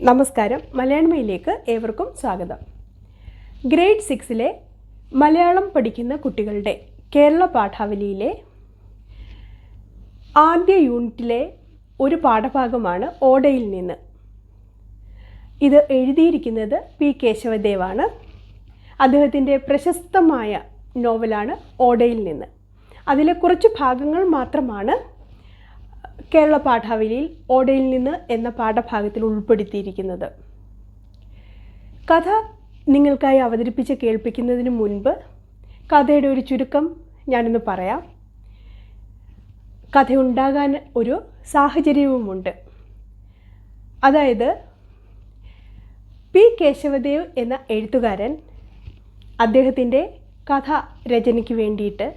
നമസ്കാരം. മലയാളമയിലേക്ക് ഏവർക്കും സ്വാഗതം. ഗ്രേഡ് സിക്സിലെ മലയാളം പഠിക്കുന്ന കുട്ടികളുടെ കേരള പാഠാവലിയിലെ ആദ്യ യൂണിറ്റിലെ ഒരു പാഠഭാഗമാണ് ഓടയിൽ നിന്ന്. ഇത് എഴുതിയിരിക്കുന്നത് പി കേശവദേവാണ്. അദ്ദേഹത്തിന്റെ പ്രശസ്തമായ നോവലാണ് ഓടയിൽ നിന്ന്. അതിലെ കുറച്ച് ഭാഗങ്ങൾ മാത്രമാണ് കേരള പാഠാവലിയിൽ ഓടയിൽ നിന്ന് എന്ന പാഠഭാഗത്തിൽ ഉൾപ്പെടുത്തിയിരിക്കുന്നത്. കഥ നിങ്ങൾക്കായി അവതരിപ്പിച്ച് കേൾപ്പിക്കുന്നതിന് മുൻപ് കഥയുടെ ഒരു ചുരുക്കം ഞാനൊന്ന് പറയാം. കഥയുണ്ടാകാൻ ഒരു സാഹചര്യവുമുണ്ട്. അതായത് പി കേശവദേവ് എന്ന എഴുത്തുകാരൻ അദ്ദേഹത്തിന്റെ കഥ രചനയ്ക്ക് വേണ്ടിയിട്ട്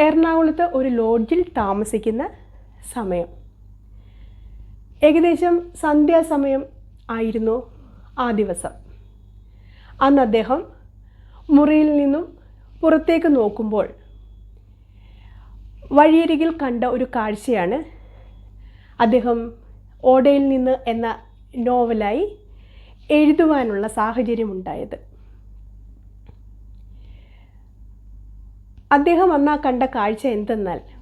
എറണാകുളത്ത് ഒരു ലോഡ്ജിൽ താമസിക്കുന്ന സമയം. ഏകദേശം സന്ധ്യാസമയം ആയിരുന്നു ആ ദിവസം. അന്ന് അദ്ദേഹം മുറിയിൽ നിന്നും പുറത്തേക്ക് നോക്കുമ്പോൾ വഴിയരികിൽ കണ്ട ഒരു കാഴ്ചയാണ് അദ്ദേഹം ഓടയിൽ നിന്ന് എന്ന നോവലായി എഴുതുവാനുള്ള സാഹചര്യമുണ്ടായത്. അദ്ദേഹം അന്ന് കണ്ട കാഴ്ച എന്തെന്നാൽ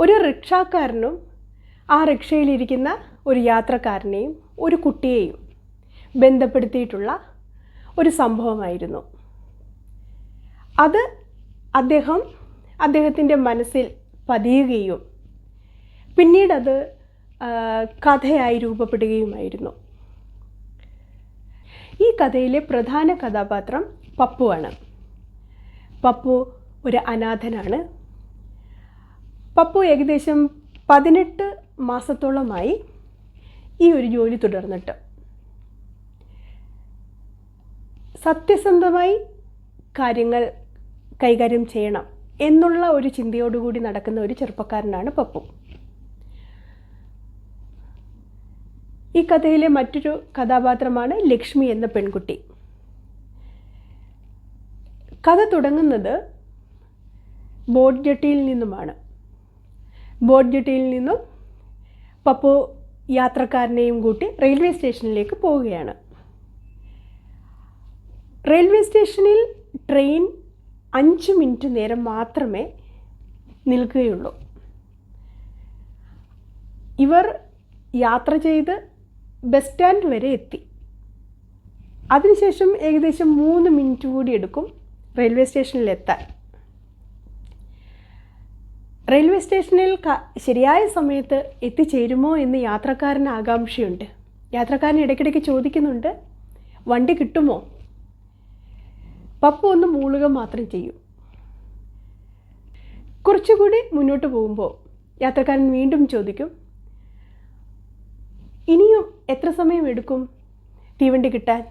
ഒരു റിക്ഷാക്കാരനും ആ റിക്ഷയിലിരിക്കുന്ന ഒരു യാത്രക്കാരനെയും ഒരു കുട്ടിയെയും ബന്ധപ്പെടുത്തിയിട്ടുള്ള ഒരു സംഭവമായിരുന്നു. അത് അദ്ദേഹം അദ്ദേഹത്തിന്റെ മനസ്സിൽ പതിയുകയും പിന്നീടത് കഥയായി രൂപപ്പെടുകയുമായിരുന്നു. ഈ കഥയിലെ പ്രധാന കഥാപാത്രം പപ്പുവാണ്. പപ്പു ഒരു അനാഥനാണ്. പപ്പു ഏകദേശം പതിനെട്ട് മാസത്തോളമായി ഈ ഒരു ജോലി തുടർന്നിട്ട്. സത്യസന്ധമായി കാര്യങ്ങൾ കൈകാര്യം ചെയ്യണം എന്നുള്ള ഒരു ചിന്തയോടുകൂടി നടക്കുന്ന ഒരു ചെറുപ്പക്കാരനാണ് പപ്പു. ഈ കഥയിലെ മറ്റൊരു കഥാപാത്രമാണ് ലക്ഷ്മി എന്ന പെൺകുട്ടി. കഥ തുടങ്ങുന്നത് ബോട്ട് നിന്നുമാണ്. ബോട്ട് ജട്ടിയിൽ നിന്നും പപ്പു യാത്രക്കാരനെയും കൂട്ടി റെയിൽവേ സ്റ്റേഷനിലേക്ക് പോവുകയാണ്. റെയിൽവേ സ്റ്റേഷനിൽ ട്രെയിൻ അഞ്ച് മിനിറ്റ് നേരം മാത്രമേ നിൽക്കുകയുള്ളൂ. ഇവർ യാത്ര ചെയ്ത് ബസ് സ്റ്റാൻഡ് വരെ എത്തി. അതിനുശേഷം ഏകദേശം മൂന്ന് മിനിറ്റ് കൂടി എടുക്കും റെയിൽവേ സ്റ്റേഷനിൽ എത്താൻ റെയിൽവേ സ്റ്റേഷനിൽ ശരിയായ സമയത്ത് എത്തിച്ചേരുമോ എന്ന് യാത്രക്കാരന് ആകാംക്ഷയുണ്ട്. യാത്രക്കാരൻ ഇടയ്ക്കിടയ്ക്ക് ചോദിക്കുന്നുണ്ട് വണ്ടി കിട്ടുമോ? പപ്പു ഒന്ന് മൂളുക മാത്രം ചെയ്യും. കുറച്ചുകൂടി മുന്നോട്ട് പോകുമ്പോൾ യാത്രക്കാരൻ വീണ്ടും ചോദിക്കും ഇനിയും എത്ര സമയം എടുക്കും തീവണ്ടി കിട്ടാൻ?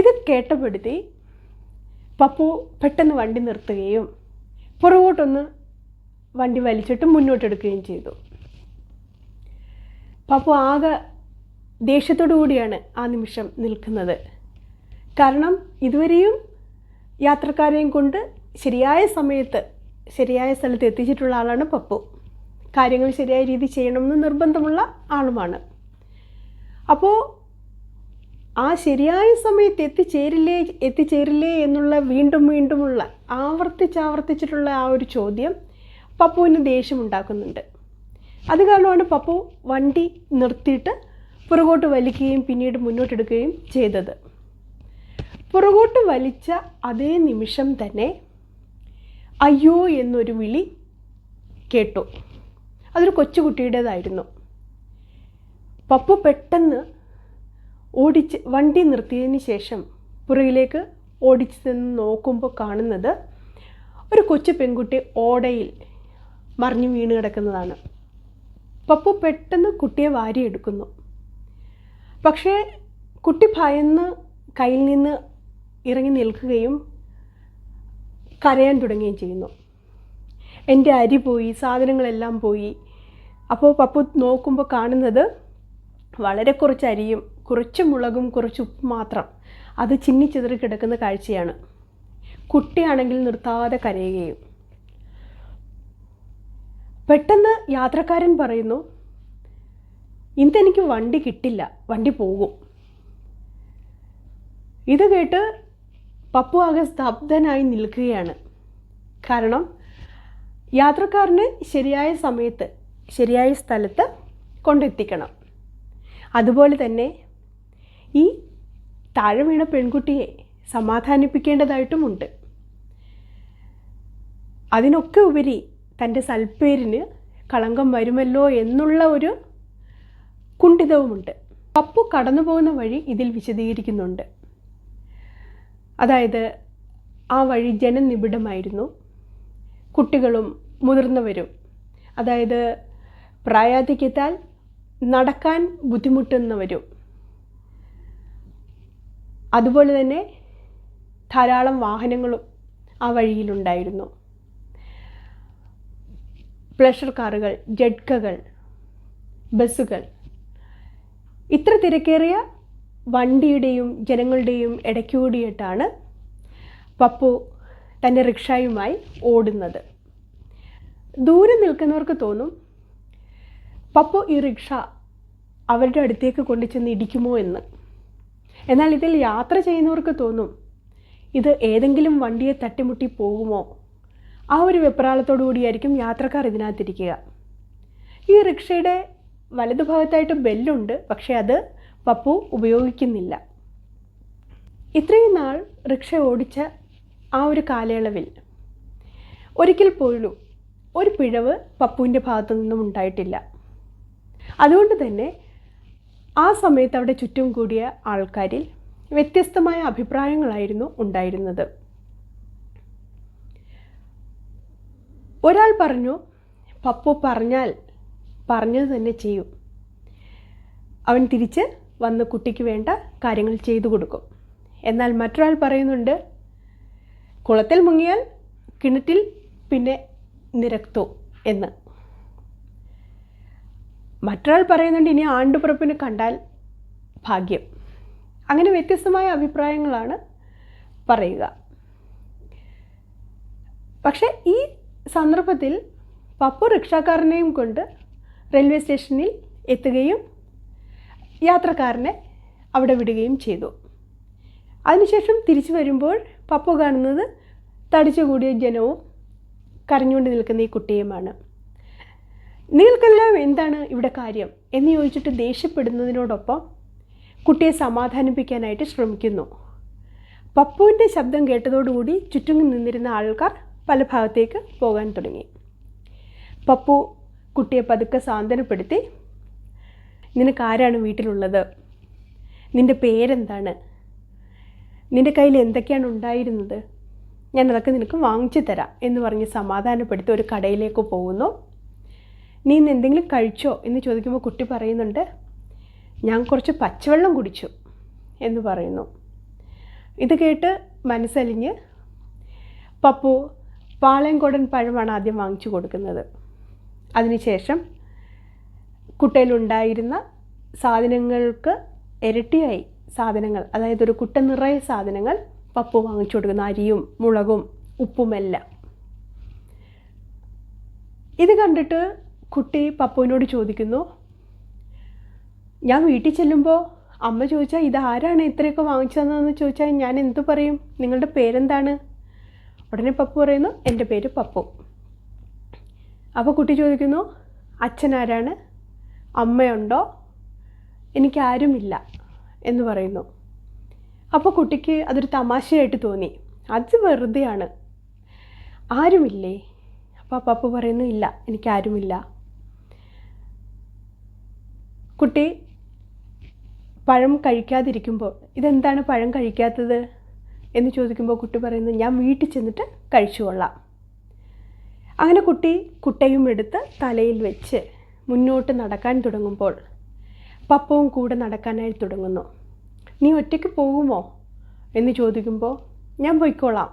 ഇത് കേട്ടപ്പെടുത്തി പപ്പു പെട്ടെന്ന് വണ്ടി നിർത്തുകയും പുറകോട്ടൊന്ന് വണ്ടി വലിച്ചിട്ട് മുന്നോട്ടെടുക്കുകയും ചെയ്തു. പപ്പു ആകെ ദേഷ്യത്തോടു കൂടിയാണ് ആ നിമിഷം നിൽക്കുന്നത്. കാരണം ഇതുവരെയും യാത്രക്കാരെയും കൊണ്ട് ശരിയായ സമയത്ത് ശരിയായ സ്ഥലത്ത് എത്തിച്ചിട്ടുള്ള ആളാണ് പപ്പു. കാര്യങ്ങൾ ശരിയായ രീതി ചെയ്യണമെന്ന് നിർബന്ധമുള്ള ആളുമാണ്. അപ്പോൾ ആ ശരിയായ സമയത്ത് എത്തിച്ചേരില്ലേ എത്തിച്ചേരില്ലേ എന്നുള്ള വീണ്ടും വീണ്ടുമുള്ള ആവർത്തിച്ചാവർത്തിച്ചിട്ടുള്ള ആ ഒരു ചോദ്യം പപ്പുവിന് ദേഷ്യമുണ്ടാക്കുന്നുണ്ട് അത് കാരണമാണ് പപ്പു വണ്ടി നിർത്തിയിട്ട് പുറകോട്ട് വലിക്കുകയും പിന്നീട് മുന്നോട്ടെടുക്കുകയും ചെയ്തത്. പുറകോട്ട് വലിച്ച അതേ നിമിഷം തന്നെ അയ്യോ എന്നൊരു വിളി കേട്ടു. അതൊരു കൊച്ചുകുട്ടിയുടേതായിരുന്നു. പപ്പു പെട്ടെന്ന് ഓടിച്ച് വണ്ടി നിർത്തിയതിന് ശേഷം പുറകിലേക്ക് ഓടിച്ച് നിന്ന് നോക്കുമ്പോൾ കാണുന്നത് ഒരു കൊച്ചു പെൺകുട്ടി ഓടയിൽ മറിഞ്ഞു വീണ് കിടക്കുന്നതാണ്. പപ്പു പെട്ടെന്ന് കുട്ടിയെ വാരിയെടുക്കുന്നു. പക്ഷേ കുട്ടി ഭയന്ന് കയ്യിൽ നിന്ന് ഇറങ്ങി നിൽക്കുകയും കരയാൻ തുടങ്ങുകയും ചെയ്യുന്നു. എന്റെ അരി പോയി സാധനങ്ങളെല്ലാം പോയി. അപ്പോൾ പപ്പു നോക്കുമ്പോൾ കാണുന്നത് വളരെ കുറച്ച് അരിയും കുറച്ച് മുളകും കുറച്ച് ഉപ്പ് മാത്രം. അത് ചിന്നിച്ചിതറി കിടക്കുന്ന കാഴ്ചയാണ്. കുട്ടിയാണെങ്കിൽ നിർത്താതെ കരയുകയും. പെട്ടെന്ന് യാത്രക്കാരൻ പറയുന്നു ഇന്നെനിക്ക് വണ്ടി കിട്ടില്ല വണ്ടി പോകും. ഇത് കേട്ട് പപ്പു ആകെ സ്തബ്ധനായി നിൽക്കുകയാണ്. കാരണം യാത്രക്കാരന് ശരിയായ സമയത്ത് ശരിയായ സ്ഥലത്ത് കൊണ്ടെത്തിക്കണം. അതുപോലെ തന്നെ ഈ താഴെ വീണ പെൺകുട്ടിയെ സമാധാനിപ്പിക്കേണ്ടതായിട്ടുമുണ്ട്. അതിനൊക്കെ ഉപരി തന്റെ സൽപ്പേരിന് കളങ്കം വരുമല്ലോ എന്നുള്ള ഒരു കുണ്ഠിതവുമുണ്ട്. പപ്പു കടന്നു പോകുന്ന വഴി ഇതിൽ വിശദീകരിക്കുന്നുണ്ട്. അതായത് ആ വഴി ജനനിബിഡമായിരുന്നു. കുട്ടികളും മുതിർന്നവരും. അതായത് പ്രായാധിക്യത്താൽ നടക്കാൻ ബുദ്ധിമുട്ടുന്നവരും. അതുപോലെ തന്നെ ധാരാളം വാഹനങ്ങളും ആ വഴിയിലുണ്ടായിരുന്നു. പ്ലഷർ കാറുകൾ ജഡ്കകൾ ബസ്സുകൾ ഇത്ര തിരക്കേറിയ വണ്ടിയുടെയും ജനങ്ങളുടെയും ഇടയ്ക്കൂടിയിട്ടാണ് പപ്പു തന്റെ റിക്ഷായുമായി ഓടുന്നത്. ദൂരെ നിൽക്കുന്നവർക്ക് തോന്നും പപ്പു ഈ റിക്ഷ അവരുടെ അടുത്തേക്ക് കൊണ്ടുചെന്ന് ഇടിക്കുമോ എന്ന്. എന്നാൽ ഇതിൽ യാത്ര ചെയ്യുന്നവർക്ക് തോന്നും ഇത് ഏതെങ്കിലും വണ്ടിയെ തട്ടിമുട്ടി പോകുമോ? ആ ഒരു വെപ്രാളത്തോടു കൂടിയായിരിക്കും യാത്രക്കാർ ഇതിനകത്തിരിക്കുക. ഈ റിക്ഷയുടെ വലതുഭാഗത്തായിട്ട് ബെല്ലുണ്ട് പക്ഷേ അത് പപ്പു ഉപയോഗിക്കുന്നില്ല. ഇത്രയും നാൾ റിക്ഷ ഓടിച്ച ആ ഒരു കാലയളവിൽ ഒരിക്കൽ പോലും ഒരു പിഴവ് പപ്പുവിന്റെ ഭാഗത്തു നിന്നും ഉണ്ടായിട്ടില്ല. അതുകൊണ്ട് തന്നെ ആ സമയത്ത് അവിടെ ചുറ്റും കൂടിയ ആൾക്കാരിൽ വ്യത്യസ്തമായ അഭിപ്രായങ്ങളായിരുന്നു ഉണ്ടായിരുന്നത്. ഒരാൾ പറഞ്ഞു പപ്പു പറഞ്ഞാൽ പറഞ്ഞത് തന്നെ ചെയ്യും. അവൻ തിരിച്ച് വന്ന് കുട്ടിക്ക് വേണ്ട കാര്യങ്ങൾ ചെയ്തു കൊടുക്കും. എന്നാൽ മറ്റൊരാൾ പറയുന്നുണ്ട് കുളത്തിൽ മുങ്ങിയാൽ കിണറ്റിൽ പിന്നെ നിരക്തോ എന്ന്. മറ്റൊരാൾ പറയുന്നുണ്ട് ഇനി ആണ്ടുപുറപ്പിന് കണ്ടാൽ ഭാഗ്യം. അങ്ങനെ വ്യത്യസ്തമായ അഭിപ്രായങ്ങളാണ് പറയുക. പക്ഷേ ഈ സന്ദർഭത്തിൽ പപ്പു റിക്ഷാക്കാരനെയും കൊണ്ട് റെയിൽവേ സ്റ്റേഷനിൽ എത്തുകയും യാത്രക്കാരനെ അവിടെ വിടുകയും ചെയ്തു. അതിനുശേഷം തിരിച്ചു വരുമ്പോൾ പപ്പു കാണുന്നത് തടിച്ചു കൂടിയ ജനവും കരഞ്ഞുകൊണ്ട് നിൽക്കുന്ന ഈ കുട്ടിയുമാണ്. നിങ്ങൾക്കെല്ലാം എന്താണ് ഇവിടെ കാര്യം എന്ന് ചോദിച്ചിട്ട് ദേഷ്യപ്പെടുന്നതിനോടൊപ്പം കുട്ടിയെ സമാധാനിപ്പിക്കാനായിട്ട് ശ്രമിക്കുന്നു. പപ്പുവിന്റെ ശബ്ദം കേട്ടതോടുകൂടി ചുറ്റും നിന്നിരുന്ന ആൾക്കാർ പല ഭാഗത്തേക്ക് പോകാൻ തുടങ്ങി. പപ്പു കുട്ടിയെ പതുക്കെ സാന്ത്വനപ്പെടുത്തി നിനക്ക് ആരാണ് വീട്ടിലുള്ളത്? നിന്റെ പേരെന്താണ്? നിന്റെ കയ്യിൽ എന്തൊക്കെയാണ് ഉണ്ടായിരുന്നത്? ഞാനതൊക്കെ നിനക്ക് വാങ്ങിച്ചു തരാം എന്ന് പറഞ്ഞ് സമാധാനപ്പെടുത്തി ഒരു കടയിലേക്ക് പോകുന്നു. നീ ഇന്ന് എന്തെങ്കിലും കഴിച്ചോ എന്ന് ചോദിക്കുമ്പോൾ കുട്ടി പറയുന്നുണ്ട് ഞാൻ കുറച്ച് പച്ചവെള്ളം കുടിച്ചു എന്ന് പറയുന്നു. ഇത് കേട്ട് മനസ്സലിഞ്ഞ് പപ്പു പാളയംകോടൻ പഴമാണ് ആദ്യം വാങ്ങിച്ചു കൊടുക്കുന്നത്. അതിനുശേഷം കുട്ടയിലുണ്ടായിരുന്ന സാധനങ്ങൾക്ക് ഇരട്ടിയായി സാധനങ്ങൾ അതായത് ഒരു കുട്ട നിറയെ സാധനങ്ങൾ പപ്പു വാങ്ങിച്ചു കൊടുക്കുന്ന. അരിയും മുളകും ഉപ്പുമെല്ലാം. ഇത് കണ്ടിട്ട് കുട്ടി പപ്പുവിനോട് ചോദിക്കുന്നു ഞാൻ വീട്ടിൽ ചെല്ലുമ്പോൾ അമ്മ ചോദിച്ചാൽ ഇതാരാണ് ഇത്രയൊക്കെ ഇത്രയൊക്കെ വാങ്ങിച്ചതെന്ന് ചോദിച്ചാൽ ഞാൻ എന്തു പറയും? നിങ്ങളുടെ പേരെന്താണ്? ഉടനെ പപ്പു പറയുന്നു എന്റെ പേര് പപ്പു. അപ്പോൾ കുട്ടി ചോദിക്കുന്നു അച്ഛൻ ആരാണ് അമ്മയുണ്ടോ? എനിക്കാരുമില്ല എന്ന് പറയുന്നു. അപ്പോൾ കുട്ടിക്ക് അതൊരു തമാശയായിട്ട് തോന്നി. അത് വെറുതെയാണ്. ആരുമില്ലേ? അപ്പോൾ പപ്പു പറയുന്നു ഇല്ല എനിക്കാരുമില്ല. കുട്ടി പഴം കഴിക്കാതിരിക്കുമ്പോൾ ഇതെന്താണ് പഴം കഴിക്കാത്തത്? എന്ന് ചോദിക്കുമ്പോൾ കുട്ടി പറയുന്നു ഞാൻ വീട്ടിൽ ചെന്നിട്ട് കഴിച്ചുകൊള്ളാം അങ്ങനെ കുട്ടി കുട്ടയും എടുത്ത് തലയിൽ വെച്ച് മുന്നോട്ട് നടക്കാൻ തുടങ്ങുമ്പോൾ പപ്പവും കൂടെ നടക്കാനായി തുടങ്ങുന്നു. നീ ഒറ്റയ്ക്ക് പോകുമോ? എന്ന് ചോദിക്കുമ്പോൾ ഞാൻ പോയിക്കോളാം.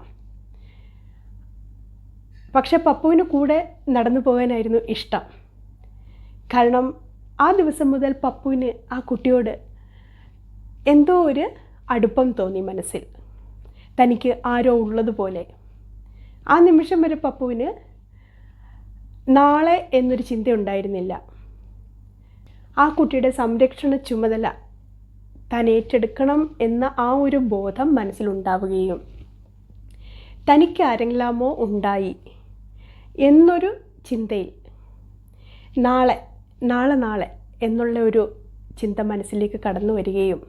പക്ഷെ പപ്പുവിന് കൂടെ നടന്നു പോകാനായിരുന്നു ഇഷ്ടം. കാരണം ആ ദിവസം മുതൽ പപ്പുവിന് ആ കുട്ടിയോട് എന്തോ ഒരു അടുപ്പം തോന്നി മനസ്സിൽ. തനിക്ക് ആരോ ഉള്ളതുപോലെ. ആ നിമിഷം വരെ പപ്പുവിന് നാളെ എന്നൊരു ചിന്ത ഉണ്ടായിരുന്നില്ല ആ കുട്ടിയുടെ സംരക്ഷണ ചുമതല താൻ ഏറ്റെടുക്കണം എന്ന ആ ഒരു ബോധം മനസ്സിലുണ്ടാവുകയും തനിക്ക് ആരെങ്കിലാമോ ഉണ്ടായി എന്നൊരു ചിന്തയിൽ നാളെ നാളെ നാളെ എന്നുള്ള ഒരു ചിന്ത മനസ്സിലേക്ക് കടന്നു വരികയും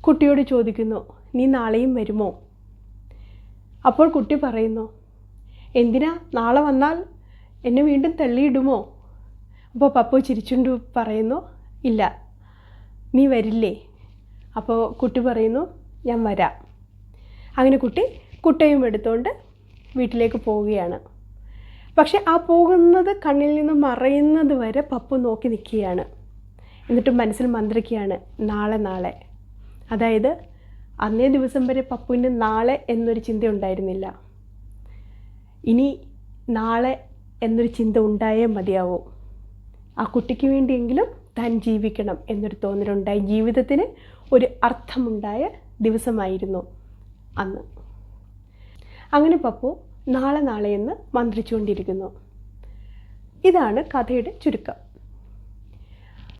കുട്ടിയോട് ചോദിക്കുന്നു നീ നാളെയും വരുമോ? അപ്പോൾ കുട്ടി പറയുന്നു എന്തിനാ? നാളെ വന്നാൽ എന്നെ വീണ്ടും തള്ളിയിടുമോ? അപ്പോൾ പപ്പു ചിരിച്ചുകൊണ്ട് പറയുന്നു ഇല്ല നീ വരില്ലേ? അപ്പോൾ കുട്ടി പറയുന്നു ഞാൻ വരാം. അങ്ങനെ കുട്ടി കുട്ടയും എടുത്തുകൊണ്ട് വീട്ടിലേക്ക് പോവുകയാണ്. പക്ഷെ ആ പോകുന്നത് കണ്ണിൽ നിന്ന് മറയുന്നത് വരെ പപ്പു നോക്കി നിൽക്കുകയാണ്. എന്നിട്ട് മനസ്സിൽ മന്ത്രിക്കുകയാണ് നാളെ നാളെ. അതായത് അന്നേ ദിവസം വരെ പപ്പുവിന് നാളെ എന്നൊരു ചിന്ത ഉണ്ടായിരുന്നില്ല. ഇനി നാളെ എന്നൊരു ചിന്ത ഉണ്ടായേ മതിയാവൂ. ആ കുട്ടിക്ക് വേണ്ടിയെങ്കിലും താൻ ജീവിക്കണം എന്നൊരു തോന്നലുണ്ടായി. ജീവിതത്തിന് ഒരു അർത്ഥമുണ്ടായ ദിവസമായിരുന്നു അന്ന്. അങ്ങനെ പപ്പു നാളെ നാളെ എന്ന് മന്ത്രിച്ചുകൊണ്ടിരിക്കുന്നു. ഇതാണ് കഥയുടെ ചുരുക്കം.